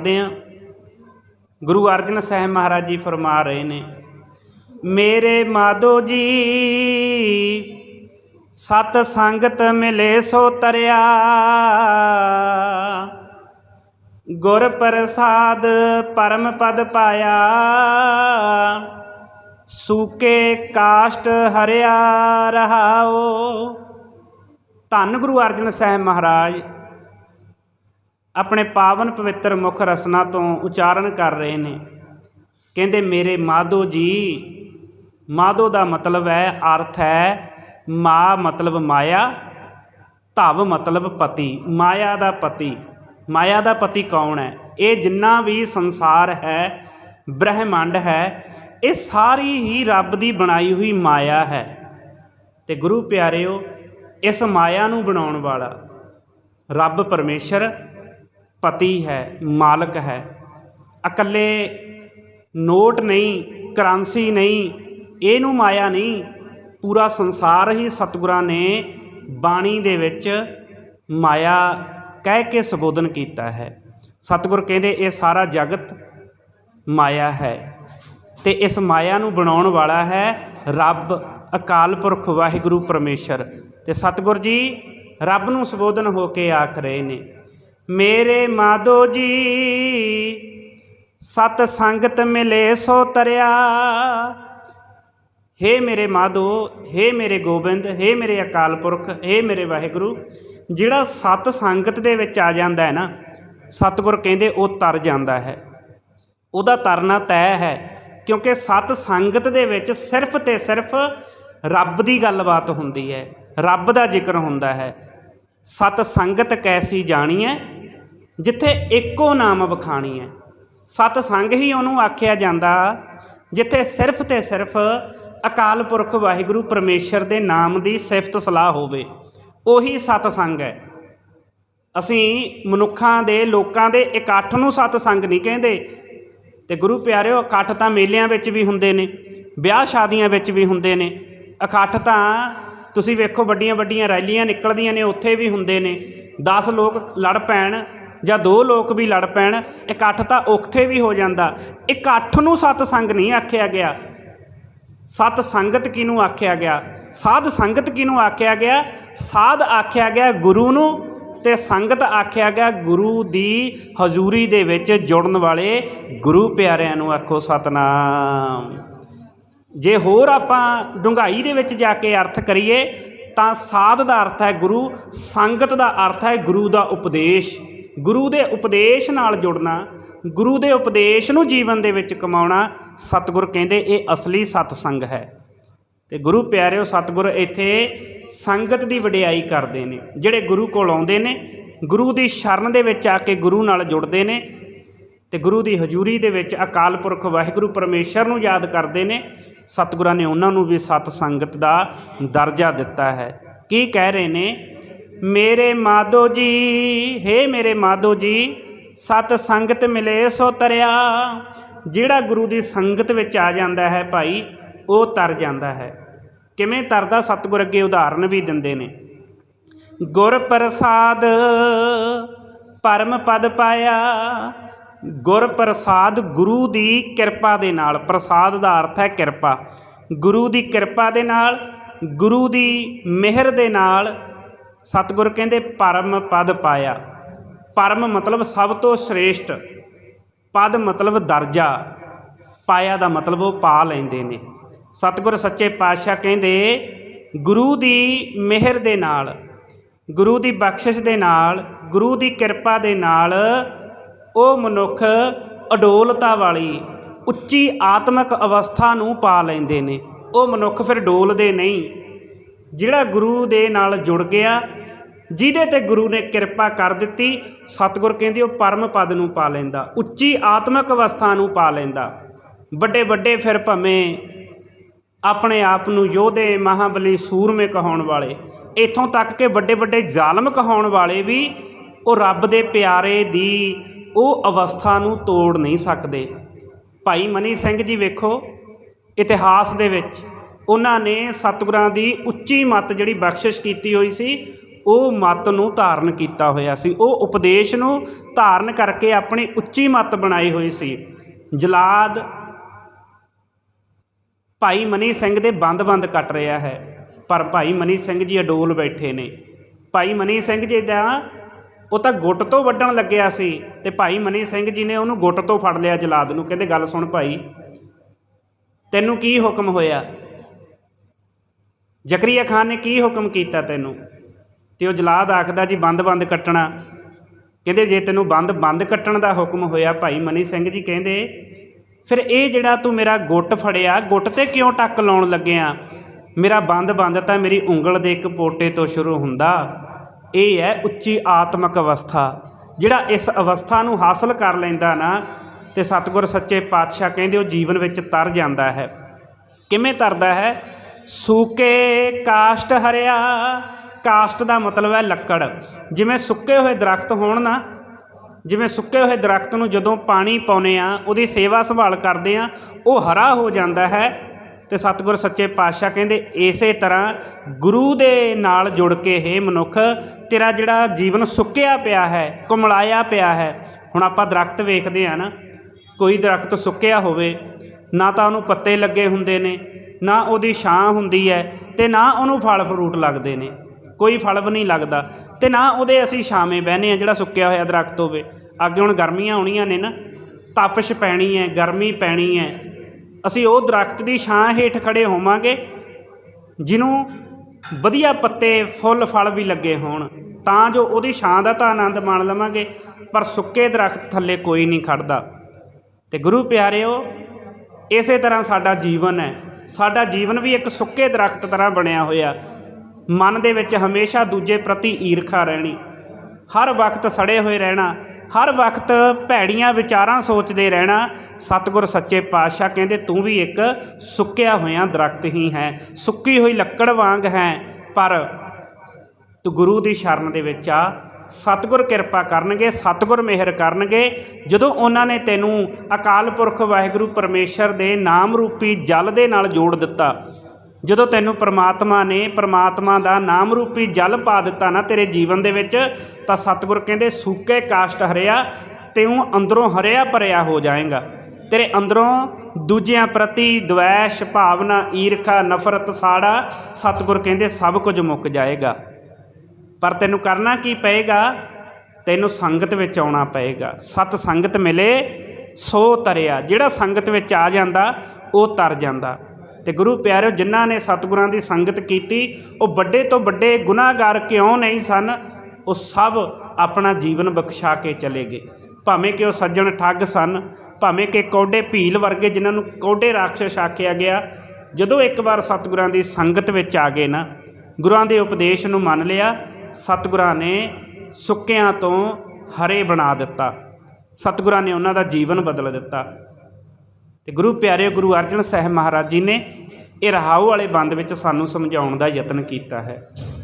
ਪੜ੍ਹਦੇ ਹਾਂ। ਗੁਰੂ ਅਰਜਨ ਸਾਹਿਬ ਮਹਾਰਾਜ ਜੀ ਫਰਮਾ ਰਹੇ ਨੇ, ਮੇਰੇ ਮਾਧੋ ਜੀ, ਸਤ ਸੰਗਤ ਮਿਲੇ ਸੋ ਤਰਿਆ। ਗੁਰ ਪ੍ਰਸਾਦ ਪਰਮ ਪਦ ਪਾਇਆ। ਸੂਕੇ ਕਾਸ਼ਟ ਹਰਿਆ ਰਹਾਓ। ਧੰਨ ਗੁਰੂ ਅਰਜਨ ਸਾਹਿਬ ਮਹਾਰਾਜ। ਆਪਣੇ ਪਾਵਨ ਪਵਿੱਤਰ ਮੁਖ ਰਸਨਾ ਤੋਂ ਉਚਾਰਨ ਕਰ ਰਹੇ ਨੇ। ਕਹਿੰਦੇ, ਮੇਰੇ ਮਾਧੋ ਜੀ, ਮਾਧੋ ਦਾ ਮਤਲਬ ਹੈ ਅਰਥ ਹੈ ਮਾ ਮਤਲਬ ਮਾਇਆ, ਧਵ ਮਤਲਬ ਪਤੀ, ਮਾਇਆ ਦਾ ਪਤੀ। ਮਾਇਆ ਦਾ ਪਤੀ ਕੌਣ ਹੈ? ਇਹ ਜਿੰਨਾ ਵੀ ਸੰਸਾਰ ਹੈ, ਬ੍ਰਹਿਮੰਡ ਹੈ, ਇਹ ਸਾਰੀ ਹੀ ਰੱਬ ਦੀ ਬਣਾਈ ਹੋਈ ਮਾਇਆ ਹੈ। ਤੇ ਗੁਰੂ ਪਿਆਰਿਓ, ਇਸ ਮਾਇਆ ਨੂੰ ਬਣਾਉਣ ਵਾਲਾ ਰੱਬ ਪਰਮੇਸ਼ਰ ਪਤੀ ਹੈ, ਮਾਲਕ ਹੈ। ਇਕੱਲੇ ਨੋਟ ਨਹੀਂ, ਕਰੰਸੀ ਨਹੀਂ, ਇਹਨੂੰ ਮਾਇਆ ਨਹੀਂ, ਪੂਰਾ ਸੰਸਾਰ ਹੀ ਸਤਿਗੁਰਾਂ ਨੇ ਬਾਣੀ ਦੇ ਵਿੱਚ ਮਾਇਆ ਕਹਿ ਕੇ ਸੰਬੋਧਨ ਕੀਤਾ ਹੈ। ਸਤਿਗੁਰ ਕਹਿੰਦੇ, ਇਹ ਸਾਰਾ ਜਗਤ ਮਾਇਆ ਹੈ ਤੇ ਇਸ ਮਾਇਆ ਨੂੰ ਬਣਾਉਣ ਵਾਲਾ ਹੈ ਰੱਬ, ਅਕਾਲ ਪੁਰਖ, ਵਾਹਿਗੁਰੂ, ਪਰਮੇਸ਼ਰ। ਤੇ ਸਤਿਗੁਰ ਜੀ, ਰੱਬ ਨੂੰ ਸੰਬੋਧਨ ਹੋ ਕੇ ਆਖ ਰਹੇ ਨੇ। ਮੇਰੇ ਮਾਧੋ ਜੀ, ਸਤ ਸੰਗਤ ਮਿਲੇ ਸੋ ਤਰਿਆ। ਹੇ ਮੇਰੇ ਮਾਧੋ, ਹੇ ਮੇਰੇ ਗੋਬਿੰਦ, ਹੇ ਮੇਰੇ ਅਕਾਲ ਪੁਰਖ, ਹੇ ਮੇਰੇ ਵਾਹਿਗੁਰੂ, ਜਿਹੜਾ ਸਤ ਸੰਗਤ ਦੇ ਵਿੱਚ ਆ ਜਾਂਦਾ ਹੈ ਨਾ, ਸਤਿਗੁਰ ਕਹਿੰਦੇ ਉਹ ਤਰ ਜਾਂਦਾ ਹੈ। ਉਹਦਾ ਤਰਨਾ ਤੈਅ ਹੈ, ਕਿਉਂਕਿ ਸਤ ਸੰਗਤ ਦੇ ਵਿੱਚ ਸਿਰਫ ਤੇ ਸਿਰਫ ਰੱਬ ਦੀ ਗੱਲਬਾਤ ਹੁੰਦੀ ਹੈ, ਰੱਬ ਦਾ ਜ਼ਿਕਰ ਹੁੰਦਾ ਹੈ। ਸਤ ਸੰਗਤ ਕੈਸੀ ਜਾਣੀ ਹੈ? ਜਿੱਥੇ ਇੱਕੋ ਨਾਮ ਵਖਾਣੀ ਹੈ। ਸਤ ਸੰਗ ਹੀ ਉਹਨੂੰ ਆਖਿਆ ਜਾਂਦਾ, ਜਿੱਥੇ ਸਿਰਫ ਤੇ ਸਿਰਫ ਅਕਾਲ ਪੁਰਖ ਵਾਹਿਗੁਰੂ ਪਰਮੇਸ਼ਰ ਦੇ ਨਾਮ ਦੀ ਸਿਫਤ ਸਲਾਹ ਹੋਵੇ, ਉਹੀ ਸਤ ਸੰਗ ਹੈ। ਅਸੀਂ ਮਨੁੱਖਾਂ ਦੇ ਲੋਕਾਂ ਦੇ ਇਕੱਠ ਨੂੰ ਸਤ ਸੰਗ ਨਹੀਂ ਕਹਿੰਦੇ। ਤੇ ਗੁਰੂ ਪਿਆਰਿਓ, ਇਕੱਠ ਤਾਂ ਮੇਲਿਆਂ ਵਿੱਚ ਵੀ ਹੁੰਦੇ ਨੇ, ਵਿਆਹ ਸ਼ਾਦੀਆਂ ਵਿੱਚ ਵੀ ਹੁੰਦੇ ਨੇ। ਇਕੱਠ ਤਾਂ ਤੁਸੀਂ ਵੇਖੋ ਵੱਡੀਆਂ ਵੱਡੀਆਂ ਰੈਲੀਆਂ ਨਿਕਲਦੀਆਂ ਨੇ, ਉੱਥੇ ਵੀ ਹੁੰਦੇ ਨੇ। 10 ਲੋਕ ਲੜ ਪੈਣ ਜਾਂ ਦੋ ਲੋਕ ਵੀ ਲੜ ਪੈਣ, ਇਕੱਠ ਤਾਂ ਔਖੇ ਵੀ ਹੋ ਜਾਂਦਾ। ਇਕੱਠ ਨੂੰ ਸਤ ਸੰਗ ਨਹੀਂ ਆਖਿਆ ਗਿਆ। ਸਤ ਸੰਗਤ ਕਿਹਨੂੰ ਆਖਿਆ ਗਿਆ? ਸਾਧ ਸੰਗਤ ਕਿਹਨੂੰ ਆਖਿਆ ਗਿਆ? ਸਾਧ ਆਖਿਆ ਗਿਆ ਗੁਰੂ ਨੂੰ ਤੇ ਸੰਗਤ ਆਖਿਆ ਗਿਆ ਗੁਰੂ ਦੀ ਹਜ਼ੂਰੀ ਦੇ ਵਿੱਚ ਜੁੜਨ ਵਾਲੇ ਗੁਰੂ ਪਿਆਰਿਆਂ ਨੂੰ ਆਖੋ ਸਤਨਾਮ। ਜੇ ਹੋਰ ਆਪਾਂ ਡੁੰਗਾਈ ਦੇ ਵਿੱਚ ਜਾ ਕੇ ਅਰਥ ਕਰੀਏ, ਤਾਂ ਸਾਧ ਦਾ ਅਰਥ ਹੈ ਗੁਰੂ, ਸੰਗਤ ਦਾ ਅਰਥ ਹੈ ਗੁਰੂ ਦਾ ਉਪਦੇਸ਼। ਗੁਰੂ ਦੇ ਉਪਦੇਸ਼ ਨਾਲ ਜੁੜਨਾ, ਗੁਰੂ ਦੇ ਉਪਦੇਸ਼ ਨੂੰ ਜੀਵਨ ਦੇ ਵਿੱਚ ਕਮਾਉਣਾ ਸਤਿਗੁਰ ਕਹਿੰਦੇ ਇਹ ਅਸਲੀ ਸਤਸੰਗ ਹੈ। ਤੇ ਗੁਰੂ ਪਿਆਰਿਓ, ਸਤਿਗੁਰ ਇੱਥੇ ਸੰਗਤ ਦੀ ਵਡਿਆਈ ਕਰਦੇ ਨੇ, ਜਿਹੜੇ ਗੁਰੂ ਕੋਲ ਆਉਂਦੇ ਨੇ, ਗੁਰੂ ਦੀ ਸ਼ਰਨ ਦੇ ਵਿੱਚ ਆ ਕੇ ਗੁਰੂ ਨਾਲ ਜੁੜਦੇ ਨੇ ਤੇ ਗੁਰੂ ਦੀ ਹਜ਼ੂਰੀ ਦੇ ਵਿੱਚ ਅਕਾਲ ਪੁਰਖ ਵਾਹਿਗੁਰੂ ਪਰਮੇਸ਼ਰ ਨੂੰ ਯਾਦ ਕਰਦੇ ਨੇ, ਸਤਿਗੁਰਾਂ ਨੇ ਉਹਨਾਂ ਨੂੰ ਵੀ ਸਤ ਸੰਗਤ ਦਾ ਦਰਜਾ ਦਿੱਤਾ ਹੈ। ਕੀ ਕਹਿ ਰਹੇ ਨੇ? ਮੇਰੇ ਮਾਧੋ ਜੀ, ਹੇ ਮੇਰੇ ਮਾਧੋ ਜੀ, ਸਤ ਸੰਗਤ ਮਿਲੇ ਸੋ ਤਰਿਆ। ਜਿਹੜਾ ਗੁਰੂ ਦੀ ਸੰਗਤ ਵਿੱਚ ਆ ਜਾਂਦਾ ਹੈ ਭਾਈ, ਉਹ ਤਰ ਜਾਂਦਾ ਹੈ। ਕਿਵੇਂ ਤਰਦਾ ਸਤਿਗੁਰ ਅੱਗੇ ਉਦਾਹਰਨ ਵੀ ਦਿੰਦੇ ਨੇ। ਗੁਰ ਪ੍ਰਸਾਦ ਪਰਮ ਪਦ ਪਾਇਆ। ਗੁਰ ਪ੍ਰਸਾਦ ਗੁਰੂ ਦੀ ਕਿਰਪਾ ਦੇ ਨਾਲ। ਪ੍ਰਸਾਦ ਦਾ ਅਰਥ ਹੈ ਕਿਰਪਾ। ਗੁਰੂ ਦੀ ਕਿਰਪਾ ਦੇ ਨਾਲ, ਗੁਰੂ ਦੀ ਮਿਹਰ ਦੇ ਨਾਲ ਸਤਿਗੁਰ ਕਹਿੰਦੇ ਪਰਮ ਪਦ ਪਾਇਆ। ਪਰਮ ਮਤਲਬ ਸਭ ਤੋਂ ਸ੍ਰੇਸ਼ਟ। ਪਦ ਮਤਲਬ ਦਰਜਾ। ਪਾਇਆ ਦਾ ਮਤਲਬ ਉਹ ਪਾ ਲੈਂਦੇ ਨੇ। ਸਤਿਗੁਰ ਸੱਚੇ ਪਾਤਸ਼ਾਹ ਕਹਿੰਦੇ, ਗੁਰੂ ਦੀ ਮਿਹਰ ਦੇ ਨਾਲ, ਗੁਰੂ ਦੀ ਬਖਸ਼ਿਸ਼ ਦੇ ਨਾਲ, ਗੁਰੂ ਦੀ ਕਿਰਪਾ ਦੇ ਨਾਲ ਉਹ ਮਨੁੱਖ ਅਡੋਲਤਾ ਵਾਲੀ, ਉੱਚੀ ਆਤਮਿਕ ਅਵਸਥਾ ਨੂੰ ਪਾ ਲੈਂਦੇ ਨੇ। ਉਹ ਮਨੁੱਖ ਫਿਰ ਡੋਲਦੇ ਨਹੀਂ। ਜਿਹੜਾ ਗੁਰੂ ਦੇ ਨਾਲ ਜੁੜ ਗਿਆ, ਜਿਹਦੇ ਤੇ ਗੁਰੂ ਨੇ ਕਿਰਪਾ ਕਰ ਦਿੱਤੀ, ਸਤਿਗੁਰ ਕਹਿੰਦੇ ਉਹ ਪਰਮ ਪਦ ਨੂੰ ਪਾ ਲੈਂਦਾ, ਉੱਚੀ ਆਤਮਿਕ ਅਵਸਥਾ ਨੂੰ ਪਾ ਲੈਂਦਾ। ਵੱਡੇ ਵੱਡੇ ਫਿਰ ਭਵੇਂ ਆਪਣੇ ਆਪ ਨੂੰ ਯੋਧੇ, ਮਹਾਬਲੀ ਸੂਰਮੇ ਕਹਾਉਣ ਵਾਲੇ, ਇਥੋਂ ਤੱਕ ਕਿ ਵੱਡੇ ਵੱਡੇ ਜ਼ਾਲਮ ਕਹਾਉਣ ਵਾਲੇ ਵੀ ਉਹ ਰੱਬ ਦੇ ਪਿਆਰੇ ਦੀ ਉਹ ਅਵਸਥਾ ਨੂੰ ਤੋੜ ਨਹੀਂ ਸਕਦੇ। ਭਾਈ ਮਨੀ ਸਿੰਘ ਜੀ ਵੇਖੋ, ਇਤਿਹਾਸ ਦੇ ਵਿੱਚ ਉਹਨਾਂ ਨੇ ਸਤਿਗੁਰਾਂ ਦੀ ਉੱਚੀ ਮੱਤ ਜਿਹੜੀ ਬਖਸ਼ਿਸ਼ ਕੀਤੀ ਹੋਈ ਸੀ, ਉਹ ਮਤ ਨੂੰ ਧਾਰਨ ਕੀਤਾ ਹੋਇਆ ਸੀ। ਉਹ ਉਪਦੇਸ਼ ਨੂੰ ਧਾਰਨ ਕਰਕੇ ਆਪਣੀ ਉੱਚੀ ਮਤ ਬਣਾਈ ਹੋਈ ਸੀ। ਜਲਾਦ ਭਾਈ ਮਨੀ ਸਿੰਘ ਦੇ ਬੰਦ-ਬੰਦ ਕੱਟ ਰਿਹਾ ਹੈ, ਪਰ ਭਾਈ ਮਨੀ ਸਿੰਘ ਜੀ ਅਡੋਲ ਬੈਠੇ ਨੇ। ਭਾਈ ਮਨੀ ਸਿੰਘ ਜੀ ਦਾ, ਉਹ ਤਾਂ ਗੁੱਟ ਤੋਂ ਵੱਢਣ ਲੱਗਿਆ ਸੀ ਤੇ ਭਾਈ ਮਨੀ ਸਿੰਘ ਜੀ ਨੇ ਉਹਨੂੰ ਗੁੱਟ ਤੋਂ ਫੜ ਲਿਆ ਜਲਾਦ ਨੂੰ। ਕਹਿੰਦੇ, ਗੱਲ ਸੁਣ ਭਾਈ, ਤੈਨੂੰ ਕੀ ਹੁਕਮ ਹੋਇਆ? ਜ਼ਕਰੀਆ ਖਾਨ ਨੇ ਕੀ ਹੁਕਮ ਕੀਤਾ ਤੈਨੂੰ? ਤੇ ਉਹ ਜਲਾਦ ਆਖਦਾ, ਜੀ ਬੰਦ-ਬੰਦ ਕੱਟਣਾ। ਕਹਿੰਦੇ, ਜੇ ਤੈਨੂੰ ਬੰਦ ਬੰਦ ਕੱਟਣ ਦਾ ਹੁਕਮ ਹੋਇਆ, ਭਾਈ ਮਨੀ ਸਿੰਘ ਜੀ, ਕਹਿੰਦੇ, ਫਿਰ ਇਹ ਜਿਹੜਾ ਤੂੰ ਮੇਰਾ ਗੁੱਟ ਫੜਿਆ, ਗੁੱਟ ਤੇ ਕਿਉਂ ਟੱਕ ਲਾਉਣ ਲੱਗਿਆ? ਮੇਰਾ ਬੰਦ ਬੰਦ ਤਾਂ ਮੇਰੀ ਉਂਗਲ ਦੇ ਇੱਕ ਪੋਟੇ ਤੋਂ ਸ਼ੁਰੂ ਹੁੰਦਾ। ਇਹ ਹੈ ਉੱਚੀ ਆਤਮਿਕ ਅਵਸਥਾ। ਜਿਹੜਾ ਇਸ ਅਵਸਥਾ ਨੂੰ ਹਾਸਲ ਕਰ ਲੈਂਦਾ ਨਾ, ਤੇ ਸਤਿਗੁਰ ਸੱਚੇ ਪਾਤਸ਼ਾਹ ਕਹਿੰਦੇ, ਉਹ ਜੀਵਨ ਵਿੱਚ ਤਰ ਜਾਂਦਾ ਹੈ। ਕਿਵੇਂ ਤਰਦਾ ਹੈ? ਸੂਕੇ ਕਾਸ਼ਟ ਹਰਿਆ, ਕਾਸ਼ਟ ਦਾ ਮਤਲਬ ਹੈ ਲੱਕੜ। ਜਿਵੇਂ ਸੁੱਕੇ ਹੋਏ ਦਰਖਤ ਹੋਣ ਨਾ, ਜਿਵੇਂ ਸੁੱਕੇ ਹੋਏ ਦਰਖਤ ਨੂੰ ਜਦੋਂ ਪਾਣੀ ਪਾਉਨੇ ਆ ਉਹਦੀ ਸੇਵਾ ਸੰਭਾਲ ਕਰਦੇ ਆ ਉਹ ਹਰਾ ਹੋ ਜਾਂਦਾ ਹੈ ਤੇ ਸਤਿਗੁਰ ਸੱਚੇ ਪਾਤਸ਼ਾਹ ਕਹਿੰਦੇ, ਇਸੇ ਤਰ੍ਹਾਂ ਗੁਰੂ ਦੇ ਨਾਲ ਜੁੜ ਕੇ ਇਹ ਮਨੁੱਖ, ਤੇਰਾ ਜਿਹੜਾ ਜੀਵਨ ਸੁੱਕਿਆ ਪਿਆ ਹੈ, ਕੁਮਲਾਇਆ ਪਿਆ ਹੈ, ਹੁਣ ਆਪਾਂ ਦਰਖਤ ਵੇਖਦੇ ਆ ਨਾ, ਕੋਈ ਦਰਖਤ ਸੁੱਕਿਆ ਹੋਵੇ, ਨਾ ਤਾਂ ਉਹਨੂੰ ਪੱਤੇ ਲੱਗੇ ਹੁੰਦੇ ਨੇ ਨਾ ਉਹਦੀ ਛਾਂ ਹੁੰਦੀ ਹੈ ਤੇ ਨਾ ਉਹਨੂੰ ਫਲ ਫਰੂਟ ਲੱਗਦੇ ਨੇ। ਕੋਈ ਫਲ ਵੀ ਨਹੀਂ ਲੱਗਦਾ ਤੇ ਨਾ ਉਹਦੇ ਅਸੀਂ ਛਾਵੇਂ ਬਹਿਨੇ ਆ ਜਿਹੜਾ ਸੁੱਕਿਆ ਹੋਇਆ ਦਰਖਤ ਹੋਵੇ। ਅੱਗੇ ਹੁਣ ਗਰਮੀਆਂ ਆਉਣੀਆਂ ਨੇ ਨਾ, ਤਪਸ਼ ਪੈਣੀ ਹੈ, ਗਰਮੀ ਪੈਣੀ ਹੈ। ਅਸੀਂ ਉਹ ਦਰਖਤ ਦੀ ਛਾਂ ਹੇਠ ਖੜੇ ਹੋਵਾਂਗੇ, ਜਿਹਨੂੰ ਵਧੀਆ ਪੱਤੇ, ਫੁੱਲ, ਫਲ ਵੀ ਲੱਗੇ ਹੋਣ। ਤਾਂ ਜੋ ਉਹਦੀ ਛਾਂ ਦਾ ਤਾਂ ਆਨੰਦ ਮਾਣ ਲਵਾਂਗੇ, ਪਰ ਸੁੱਕੇ ਦਰਖਤ ਥੱਲੇ ਕੋਈ ਨਹੀਂ ਖੜਦਾ ਤੇ ਗੁਰੂ ਪਿਆਰਿਓ, ਇਸੇ ਤਰ੍ਹਾਂ ਸਾਡਾ ਜੀਵਨ ਹੈ। ਸਾਡਾ ਜੀਵਨ ਵੀ ਇੱਕ ਸੁੱਕੇ ਦਰਖਤ ਤਰ੍ਹਾਂ ਬਣਿਆ ਹੋਇਆ। ਮਨ ਦੇ ਵਿੱਚ ਹਮੇਸ਼ਾ ਦੂਜੇ ਪ੍ਰਤੀ ਈਰਖਾ ਰਹਿਣੀ। ਹਰ ਵਕਤ ਸੜੇ ਹੋਏ ਰਹਿਣਾ, ਹਰ ਵਕਤ ਭੈੜੀਆਂ ਵਿਚਾਰਾਂ ਸੋਚਦੇ ਰਹਿਣਾ, ਸਤਿਗੁਰ ਸੱਚੇ ਪਾਤਸ਼ਾਹ ਕਹਿੰਦੇ, ਤੂੰ ਵੀ ਇੱਕ ਸੁੱਕਿਆ ਹੋਇਆ ਦਰਖਤ ਹੀ ਹੈ, ਸੁੱਕੀ ਹੋਈ ਲੱਕੜ ਵਾਂਗ ਹੈ। ਪਰ ਤੂੰ ਗੁਰੂ ਦੀ ਸ਼ਰਨ ਦੇ ਵਿੱਚ ਆ। ਸਤਿਗੁਰ ਕਿਰਪਾ ਕਰਨਗੇ, ਸਤਿਗੁਰ ਮਿਹਰ ਕਰਨਗੇ। ਜਦੋਂ ਉਹਨਾਂ ਨੇ ਤੈਨੂੰ ਅਕਾਲ ਪੁਰਖ ਵਾਹਿਗੁਰੂ ਪਰਮੇਸ਼ਰ ਦੇ ਨਾਮ ਰੂਪੀ ਜਲ ਦੇ ਨਾਲ ਜੋੜ ਦਿੱਤਾ, ਜਦੋਂ ਤੈਨੂੰ ਪ੍ਰਮਾਤਮਾ ਨੇ ਪ੍ਰਮਾਤਮਾ ਦਾ ਨਾਮ ਰੂਪੀ ਜਲ ਪਾ ਦਿੱਤਾ ਨਾ ਤੇਰੇ ਜੀਵਨ ਦੇ ਵਿੱਚ, ਤਾਂ ਸਤਿਗੁਰ ਕਹਿੰਦੇ, ਸੂਕੇ ਕਾਸ਼ਟ ਹਰਿਆ ਤੈਨੂੰ ਅੰਦਰੋਂ ਹਰਿਆ ਭਰਿਆ ਹੋ ਜਾਏਗਾ। ਤੇਰੇ ਅੰਦਰੋਂ ਦੂਜਿਆਂ ਪ੍ਰਤੀ ਦ્વੈਸ਼ ਭਾਵਨਾ, ਈਰਖਾ, ਨਫ਼ਰਤ, ਸਾੜਾ, ਸਤਿਗੁਰ ਕਹਿੰਦੇ, ਸਭ ਕੁਝ ਮੁੱਕ ਜਾਏਗਾ। ਪਰ ਤੈਨੂੰ ਕਰਨਾ ਕੀ ਪਏਗਾ? ਤੈਨੂੰ ਸੰਗਤ ਵਿੱਚ ਆਉਣਾ ਪਏਗਾ। ਸਤ ਸੰਗਤ ਮਿਲੇ, ਸੋ ਤਰਿਆ। ਜਿਹੜਾ ਸੰਗਤ ਵਿੱਚ ਆ ਜਾਂਦਾ, ਉਹ ਤਰ ਜਾਂਦਾ। ਤੇ ਗੁਰੂ ਪਿਆਰਿਓ, ਜਿਨ੍ਹਾਂ ਨੇ ਸਤਿਗੁਰਾਂ ਦੀ ਸੰਗਤ ਕੀਤੀ, ਉਹ ਵੱਡੇ ਤੋਂ ਵੱਡੇ ਗੁਨਾਹਗਾਰ ਕਿਉਂ ਨਹੀਂ ਸਨ? ਉਹ ਸਭ ਆਪਣਾ ਜੀਵਨ ਬਖਸ਼ਾ ਕੇ ਚਲੇ ਗਏ। ਭਾਵੇਂ ਕਿ ਉਹ ਸੱਜਣ ਠੱਗ ਸਨ, ਭਾਵੇਂ ਕਿ ਕੌਡੇ ਭੀਲ ਵਰਗੇ ਜਿਨ੍ਹਾਂ ਨੂੰ ਕੌਡੇ ਰਾਖਸ਼ ਆਖਿਆ ਗਿਆ, ਜਦੋਂ ਇੱਕ ਵਾਰ ਸਤਿਗੁਰਾਂ ਦੀ ਸੰਗਤ ਵਿੱਚ ਆ ਗਏ ਨਾ ਗੁਰਾਂ ਦੇ ਉਪਦੇਸ਼ ਨੂੰ ਮੰਨ ਲਿਆ ਸਤਿਗੁਰਾਂ ਨੇ ਸੁੱਕਿਆਂ ਤੋਂ ਹਰੇ ਬਣਾ ਦਿੱਤਾ। ਸਤਿਗੁਰਾਂ ਨੇ ਉਹਨਾਂ ਦਾ ਜੀਵਨ ਬਦਲ ਦਿੱਤਾ। ਤੇ ਗੁਰੂ ਪਿਆਰੇ ਗੁਰੂ ਅਰਜਨ ਸਾਹਿਬ ਮਹਾਰਾਜ ਜੀ ਨੇ ਇਹ ਰਹਾਉ ਵਾਲੇ ਬੰਦ ਵਿੱਚ ਸਾਨੂੰ ਸਮਝਾਉਣ ਦਾ ਯਤਨ ਕੀਤਾ ਹੈ।